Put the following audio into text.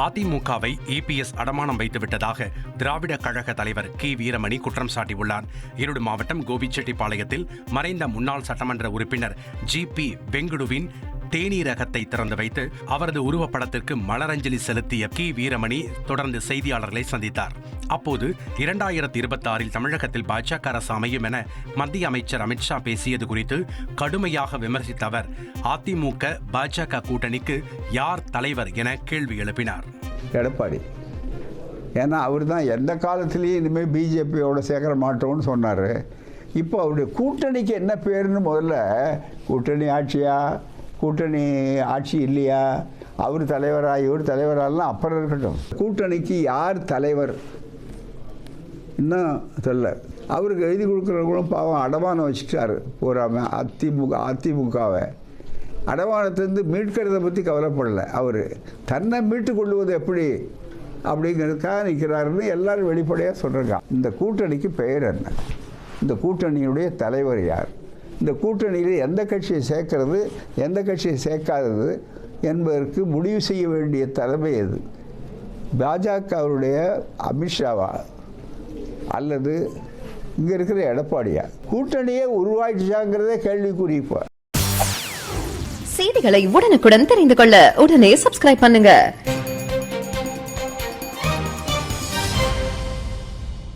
அதிமுகவை இபிஎஸ் அடமானம் வைத்துவிட்டதாக திராவிட கழக தலைவர் கி வீரமணி குற்றம் சாட்டியுள்ளார். ஈரோடு மாவட்டம் கோபிச்செட்டிப்பாளையத்தில் மறைந்த முன்னாள் சட்டமன்ற உறுப்பினர் ஜி பி வெங்குடுவின் தேனீரகத்தை திறந்து வைத்து அவரது உருவப்படத்திற்கு மலரஞ்சலி செலுத்திய கி வீரமணி தொடர்ந்து செய்தியாளர்களை சந்தித்தார். அப்போது இரண்டாயிரத்தி இருபத்தி ஆறில் தமிழகத்தில் பாஜக அரசு அமையும் என மத்திய அமைச்சர் அமித்ஷா பேசியது குறித்து கடுமையாக விமர்சித்த அவர் அதிமுக பாஜக கூட்டணிக்கு யார் தலைவர் என கேள்வி எழுப்பினார். எடப்பாடி ஏன்னா அவர் தான் எந்த காலத்திலையும் இனிமேல் பிஜேபியோட சேர்க்க மாட்டோம்னு சொன்னார். இப்போ அவருடைய கூட்டணிக்கு என்ன பேருன்னு முதல்ல கூட்டணி ஆட்சியா கூட்டணி ஆட்சி இல்லையா அவர் தலைவரா இவர் தலைவராலாம் அப்புறம் இருக்கட்டும். கூட்டணிக்கு யார் தலைவர்? இன்னும் தெரில அவருக்கு எழுதி கொடுக்குறவங்களும் பாவம் அடமானம் வச்சுட்டாரு. பூராம அதிமுக அதிமுகவை. அடமானத்திலேருந்து மீட்கிறத பற்றி கவலைப்படலை. அவர் தன்னை மீட்டு கொள்வது எப்படி அப்படிங்கிறதுக்காக நிற்கிறாருன்னு எல்லாரும் வெளிப்படையாக சொல்கிறாங்க இந்த கூட்டணிக்கு பெயர் என்ன? இந்த கூட்டணியுடைய தலைவர் யார்? இந்த கூட்டணியில் எந்த கட்சியை சேர்க்கறது எந்த கட்சியை சேர்க்காதது என்பதற்கு முடிவு செய்ய வேண்டிய தலைமை எது? பாஜகவுடைய அமித்ஷாவா? அல்லது இங்கே இருக்கிற எடப்பாடியா? கூட்டணியே உருவாயிடுச்சாங்கிறதே கேள்விக்குறி இப்போ. செய்திகளை உடனுக்குடன் தெரிந்து கொள்ள உடனே சப்ஸ்கிரைப் பண்ணுங்க.